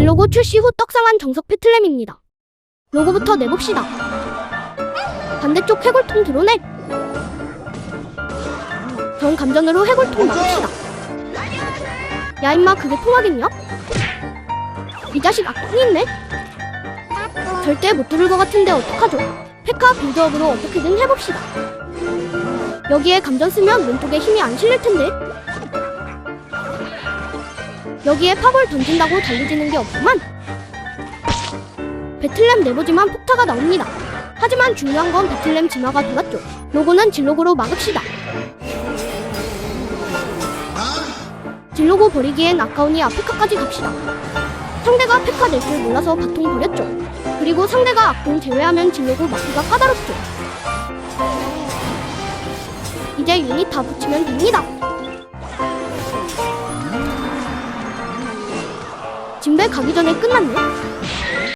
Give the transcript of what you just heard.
진로고 출시 후 떡상한 정석 페틀렘입니다. 로고부터 내봅시다. 반대쪽 해골통 드러내. 전 감전으로 해골통 막읍시다. 야 임마 그게 통하겠냐? 이 자식 악통이 있네. 절대 못 뚫을 것 같은데 어떡하죠? 페카 빌드업으로 어떻게든 해봅시다. 여기에 감전 쓰면 왼쪽에 힘이 안 실릴 텐데. 여기에 팝을 던진다고 달려지는 게 없구만. 배틀램 내보지만 폭타가 나옵니다. 하지만 중요한 건 배틀램 진화가 돌았죠. 로고는 진로고로 막읍시다. 진로고 버리기엔 아까우니 아프카까지 갑시다. 상대가 페카 낼 줄 몰라서 바통 버렸죠. 그리고 상대가 악동 제외하면 진로고 막기가 까다롭죠. 이제 유닛 다 붙이면 됩니다. 진배 가기 전에 끝났네.